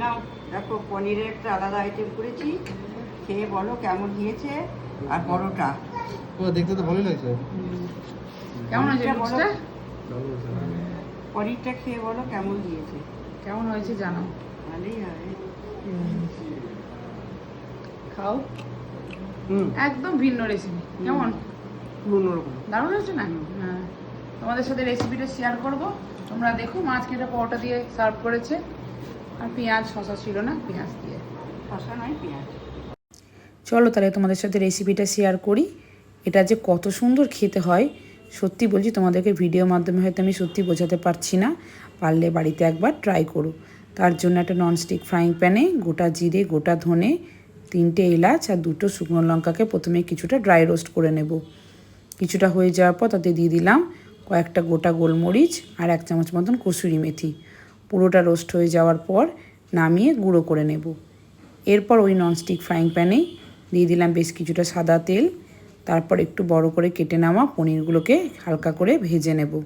না দেখো পনিরের একটা আলাদা আইটেম করেছি। খেয়ে বলো কেমন হয়েছে আর বড়টা ও দেখতে তো ভালোই লাগছে। কেমন হয়েছে পনিরটা পনিরটা খেয়ে বলো কেমন হয়েছে। কেমন হয়েছে জানো? ভালোই হবে। খাও। হুম। একদম ভিন্ন রেসিপি কেমন? অন্যরকম দারুণ হয়েছে না? হ্যাঁ। তোমাদের সাথে রেসিপিটা শেয়ার করব। তোমরা দেখো মাছ কেটে পরোটা দিয়ে সার্ভ করেছে। আর পেঁয়াজ শশা ছিল না পেঁয়াজ দিয়ে। শশা নয় পেঁয়াজ। চলো তাহলে তোমাদের সাথে রেসিপিটা শেয়ার করি। এটা যে কত সুন্দর খেতে হয় সত্যি বলছি তোমাদেরকে ভিডিওর মাধ্যমে হয়তো আমি সত্যি বোঝাতে পারছি না পারলে বাড়িতে একবার ট্রাই করো। তার জন্য একটা ননস্টিক ফ্রাইং প্যানে গোটা জিরে গোটা ধনে তিনটে এলাচ আর দুটো শুকনো লঙ্কাকে প্রথমে কিছুটা ড্রাই রোস্ট করে নেব। কিছুটা হয়ে যাওয়ার পর তাতে দিয়ে দিলাম কয়েকটা গোটা গোলমরিচ আর এক চামচ মতন কসুরি মেথি। পুরোটা রোস্ট হয়ে যাওয়ার পর নামিয়ে গুঁড়ো করে নেব। এরপর ওই ননস্টিক ফ্রাইং প্যানে দিয়ে দিলাম বেশ কিছুটা সাদা তেল। তারপর একটু বড় করে কেটে নেওয়া পনিরগুলোকে হালকা করে ভেজে নেব।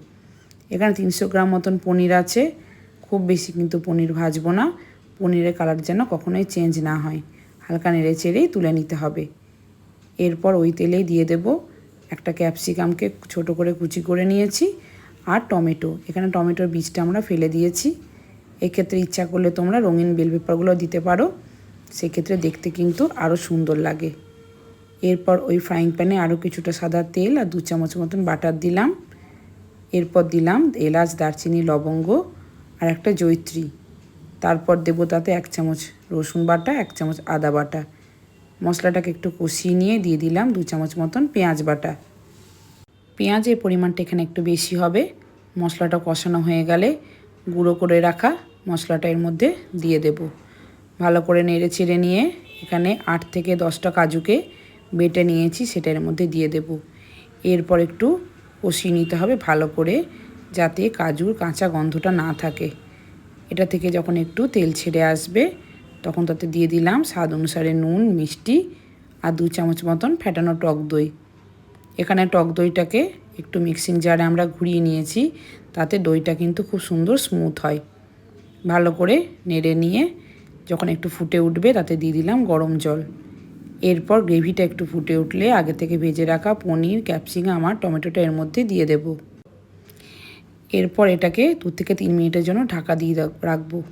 এখানে তিনশো গ্রাম মতন পনির আছে। খুব বেশি কিন্তু পনির ভাজবো না। পনিরের কালার যেন কখনোই চেঞ্জ না হয়। হালকা নেড়ে চেড়েই তুলে নিতে হবে। এরপর ওই তেলেই দিয়ে দেব। একটা ক্যাপসিকামকে ছোট করে কুচি করে নিয়েছি। আর টমেটো। এখানে টমেটোর বীজটা আমরা ফেলে দিয়েছি। এক্ষেত্রে ইচ্ছা করলে তোমরা রঙিন বেল পেপারগুলো দিতে পারো। সেক্ষেত্রে দেখতে কিন্তু আরও সুন্দর লাগে। এরপর ওই ফ্রাইং প্যানে আরও কিছুটা সাদা তেল আর দু চামচ মতন বাটার দিলাম। এরপর দিলাম এলাচ, দারচিনি, লবঙ্গ আর একটা জৈত্রী তারপর দেবো তাতে এক চামচ রসুন বাটা, এক চামচ আদা বাটা। মশলাটাকে একটু কষিয়ে নিয়ে দিয়ে দিলাম দু চামচ মতন পেঁয়াজ বাটা। পেঁয়াজের পরিমাণটা এখানে একটু বেশি হবে। মশলাটা কষানো হয়ে গেলে গুঁড়ো করে রাখা মশলাটা এর মধ্যে দিয়ে দেব। ভালো করে নেড়ে চেড়ে নিয়ে এখানে আট থেকে দশটা কাজুকে বেটে নিয়েছি, সেটা এর মধ্যে দিয়ে দেব। এরপর একটু কষিয়ে নিতে হবে ভালো করে, যাতে কাজুর কাঁচা গন্ধটা না থাকে। এটা থেকে যখন একটু তেল ছেড়ে আসবে, তখন তাতে দিয়ে দিলাম স্বাদ অনুসারে নুন, মিষ্টি আর দু চামচ মতন ফ্যাটানো টক দই। এখানে টক দইটাকে একটু মিক্সিং জারে আমরা ঘুরিয়ে নিয়েছি, তাতে দইটা কিন্তু খুব সুন্দর স্মুথ হয়। ভালো করে নেড়ে নিয়ে যখন একটু ফুটে উঠবে তাতে দিয়ে দিলাম গরম জল। এরপর গ্রেভিটা একটু ফুটে উঠলে আগে থেকে ভেজে রাখা পনির, ক্যাপসিকাম আর টমেটোটা এর মধ্যে দিয়ে দেব। এরপর এটাকে দু থেকে তিন মিনিটের জন্য ঢাকা দিয়ে রাখ- রাখব।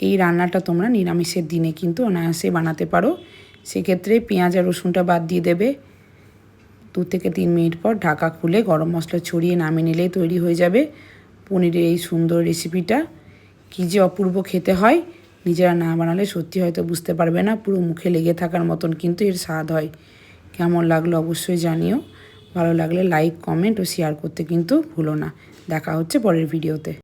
এই রান্নাটা তোমরা নিরামিষের দিনে কিন্তু অনায়াসে বানাতে পারো। সেক্ষেত্রে পেঁয়াজ আর রসুনটা বাদ দিয়ে দেবে। দু থেকে তিন মিনিট পর ঢাকা খুলে গরম মশলা ছড়িয়ে নামিয়ে নিলেই তৈরি হয়ে যাবে পনিরের এই সুন্দর রেসিপিটা কী যে অপূর্ব খেতে হয়, নিজেরা না বানালে সত্যি হয়তো বুঝতে পারবে না, পুরো মুখে লেগে থাকার মতন কিন্তু এর স্বাদ হয়। কেমন লাগল অবশ্যই জানিও, ভালো লাগলে লাইক কমেন্ট ও শেয়ার করতে কিন্তু ভুলো না। দেখা হচ্ছে পরের ভিডিওতে